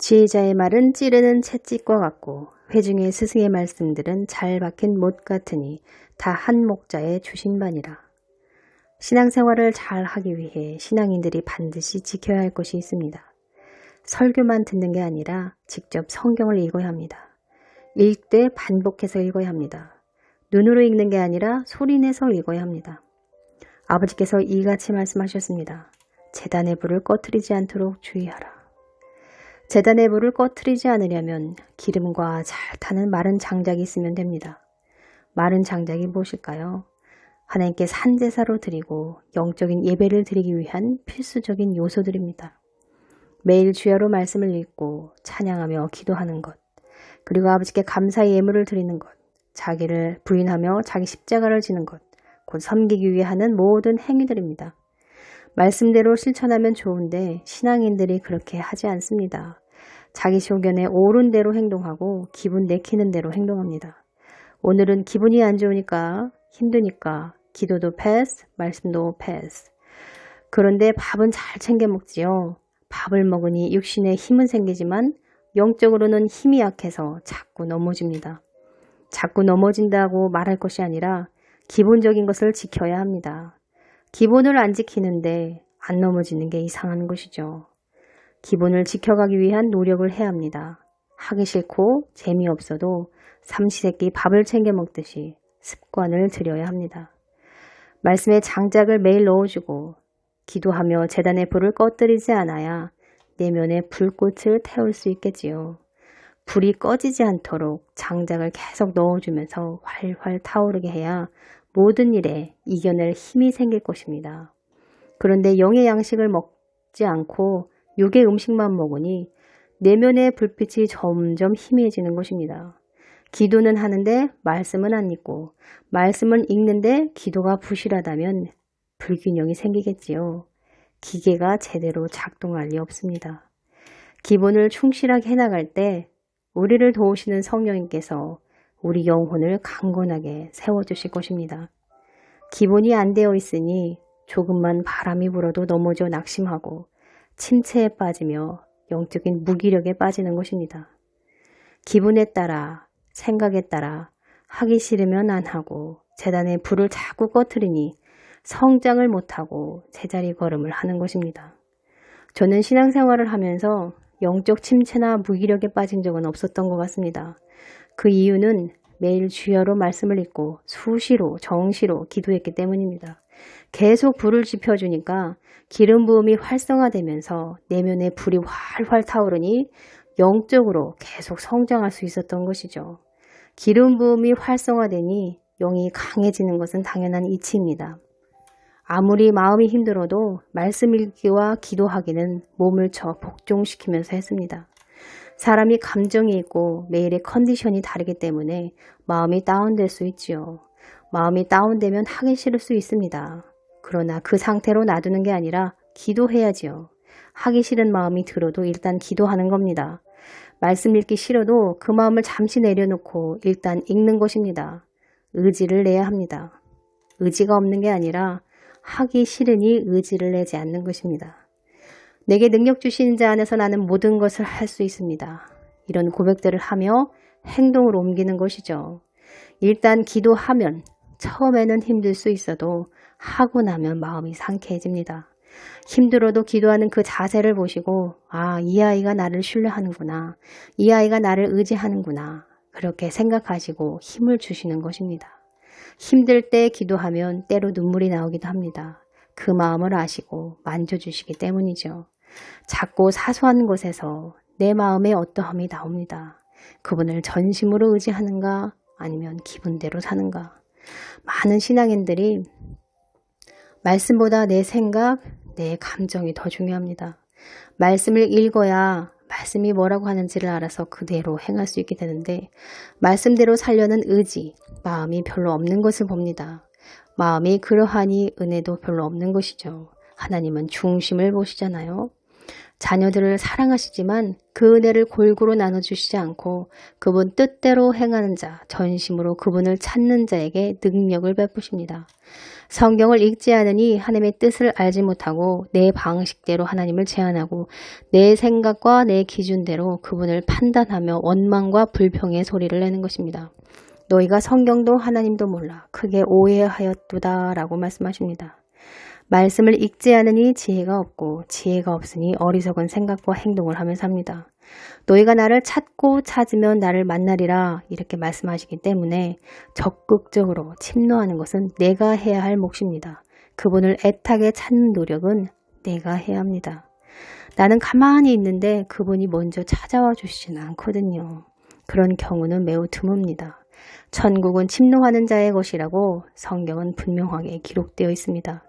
지혜자의 말은 찌르는 채찍과 같고 회중의 스승의 말씀들은 잘 박힌 못 같으니 다 한 목자의 주신반이라. 신앙생활을 잘 하기 위해 신앙인들이 반드시 지켜야 할 것이 있습니다. 설교만 듣는 게 아니라 직접 성경을 읽어야 합니다. 읽되 반복해서 읽어야 합니다. 눈으로 읽는 게 아니라 소리내서 읽어야 합니다. 아버지께서 이같이 말씀하셨습니다. 재단의 불을 꺼트리지 않도록 주의하라. 재단의 불을 꺼트리지 않으려면 기름과 잘 타는 마른 장작이 있으면 됩니다. 마른 장작이 무엇일까요? 하나님께 산제사로 드리고 영적인 예배를 드리기 위한 필수적인 요소들입니다. 매일 주야로 말씀을 읽고 찬양하며 기도하는 것, 그리고 아버지께 감사의 예물을 드리는 것, 자기를 부인하며 자기 십자가를 지는 것, 곧 섬기기 위해 하는 모든 행위들입니다. 말씀대로 실천하면 좋은데 신앙인들이 그렇게 하지 않습니다. 자기 소견에 옳은 대로 행동하고 기분 내키는 대로 행동합니다. 오늘은 기분이 안 좋으니까 힘드니까 기도도 패스, 말씀도 패스. 그런데 밥은 잘 챙겨 먹지요. 밥을 먹으니 육신에 힘은 생기지만 영적으로는 힘이 약해서 자꾸 넘어집니다. 자꾸 넘어진다고 말할 것이 아니라 기본적인 것을 지켜야 합니다. 기본을 안 지키는데 안 넘어지는 게 이상한 것이죠. 기본을 지켜가기 위한 노력을 해야 합니다. 하기 싫고 재미없어도 삼시세끼 밥을 챙겨 먹듯이 습관을 들여야 합니다. 말씀에 장작을 매일 넣어주고 기도하며 재단의 불을 꺼뜨리지 않아야 내면의 불꽃을 태울 수 있겠지요. 불이 꺼지지 않도록 장작을 계속 넣어주면서 활활 타오르게 해야 모든 일에 이겨낼 힘이 생길 것입니다. 그런데 영의 양식을 먹지 않고 육의 음식만 먹으니 내면의 불빛이 점점 희미해지는 것입니다. 기도는 하는데 말씀은 안 읽고 말씀은 읽는데 기도가 부실하다면 불균형이 생기겠지요. 기계가 제대로 작동할 리 없습니다. 기본을 충실하게 해나갈 때 우리를 도우시는 성령님께서 우리 영혼을 강건하게 세워주실 것입니다. 기본이 안 되어 있으니 조금만 바람이 불어도 넘어져 낙심하고 침체에 빠지며 영적인 무기력에 빠지는 것입니다. 기분에 따라 생각에 따라 하기 싫으면 안 하고 재단에 불을 자꾸 꺼트리니 성장을 못하고 제자리 걸음을 하는 것입니다. 저는 신앙생활을 하면서 영적 침체나 무기력에 빠진 적은 없었던 것 같습니다. 그 이유는 매일 주여로 말씀을 읽고 수시로 정시로 기도했기 때문입니다. 계속 불을 지펴주니까 기름 부음이 활성화되면서 내면에 불이 활활 타오르니 영적으로 계속 성장할 수 있었던 것이죠. 기름 부음이 활성화되니 영이 강해지는 것은 당연한 이치입니다. 아무리 마음이 힘들어도 말씀 읽기와 기도하기는 몸을 쳐 복종시키면서 했습니다. 사람이 감정이 있고 매일의 컨디션이 다르기 때문에 마음이 다운될 수 있지요. 마음이 다운되면 하기 싫을 수 있습니다. 그러나 그 상태로 놔두는 게 아니라 기도해야지요. 하기 싫은 마음이 들어도 일단 기도하는 겁니다. 말씀 읽기 싫어도 그 마음을 잠시 내려놓고 일단 읽는 것입니다. 의지를 내야 합니다. 의지가 없는 게 아니라 하기 싫으니 의지를 내지 않는 것입니다. 내게 능력 주신 자 안에서 나는 모든 것을 할 수 있습니다. 이런 고백들을 하며 행동을 옮기는 것이죠. 일단 기도하면 처음에는 힘들 수 있어도 하고 나면 마음이 상쾌해집니다. 힘들어도 기도하는 그 자세를 보시고, 아, 이 아이가 나를 신뢰하는구나. 이 아이가 나를 의지하는구나. 그렇게 생각하시고 힘을 주시는 것입니다. 힘들 때 기도하면 때로 눈물이 나오기도 합니다. 그 마음을 아시고 만져주시기 때문이죠. 작고 사소한 곳에서 내 마음에 어떠함이 나옵니다. 그분을 전심으로 의지하는가 아니면 기분대로 사는가. 많은 신앙인들이 말씀보다 내 생각, 내 감정이 더 중요합니다. 말씀을 읽어야 말씀이 뭐라고 하는지를 알아서 그대로 행할 수 있게 되는데 말씀대로 살려는 의지, 마음이 별로 없는 것을 봅니다. 마음이 그러하니 은혜도 별로 없는 것이죠. 하나님은 중심을 보시잖아요. 자녀들을 사랑하시지만 그 은혜를 골고루 나눠주시지 않고 그분 뜻대로 행하는 자, 전심으로 그분을 찾는 자에게 능력을 베푸십니다. 성경을 읽지 않으니 하나님의 뜻을 알지 못하고 내 방식대로 하나님을 제안하고 내 생각과 내 기준대로 그분을 판단하며 원망과 불평의 소리를 내는 것입니다. 너희가 성경도 하나님도 몰라 크게 오해하였도다 라고 말씀하십니다. 말씀을 읽지 않으니 지혜가 없고 지혜가 없으니 어리석은 생각과 행동을 하며 삽니다. 너희가 나를 찾고 찾으면 나를 만나리라 이렇게 말씀하시기 때문에 적극적으로 침노하는 것은 내가 해야 할 몫입니다. 그분을 애타게 찾는 노력은 내가 해야 합니다. 나는 가만히 있는데 그분이 먼저 찾아와 주시지는 않거든요. 그런 경우는 매우 드뭅니다. 천국은 침노하는 자의 것이라고 성경은 분명하게 기록되어 있습니다.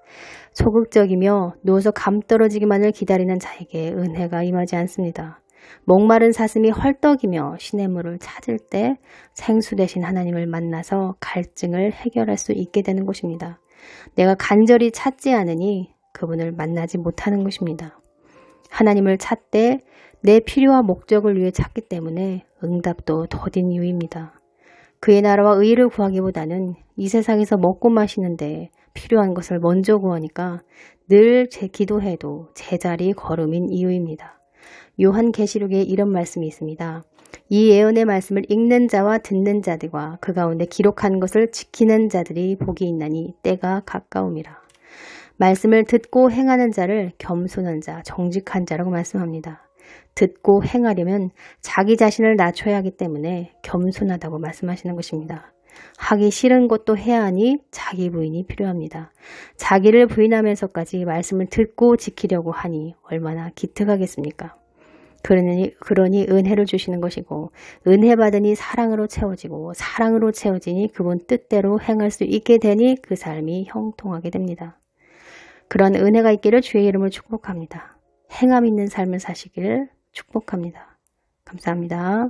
소극적이며 누워서 감 떨어지기만을 기다리는 자에게 은혜가 임하지 않습니다. 목마른 사슴이 헐떡이며 시냇물을 찾을 때 생수 대신 하나님을 만나서 갈증을 해결할 수 있게 되는 것입니다. 내가 간절히 찾지 않으니 그분을 만나지 못하는 것입니다. 하나님을 찾되 내 필요와 목적을 위해 찾기 때문에 응답도 더딘 이유입니다. 그의 나라와 의를 구하기보다는 이 세상에서 먹고 마시는데 필요한 것을 먼저 구하니까 늘 제 기도해도 제자리 걸음인 이유입니다. 요한 계시록에 이런 말씀이 있습니다. 이 예언의 말씀을 읽는 자와 듣는 자들과 그 가운데 기록한 것을 지키는 자들이 복이 있나니 때가 가까움이라. 말씀을 듣고 행하는 자를 겸손한 자, 정직한 자라고 말씀합니다. 듣고 행하려면 자기 자신을 낮춰야 하기 때문에 겸손하다고 말씀하시는 것입니다. 하기 싫은 것도 해야 하니 자기 부인이 필요합니다. 자기를 부인하면서까지 말씀을 듣고 지키려고 하니 얼마나 기특하겠습니까? 그러니, 그러니 은혜를 주시는 것이고, 은혜 받으니 사랑으로 채워지고, 사랑으로 채워지니 그분 뜻대로 행할 수 있게 되니 그 삶이 형통하게 됩니다. 그런 은혜가 있기를 주의 이름을 축복합니다. 행함 있는 삶을 사시기를 축복합니다. 감사합니다.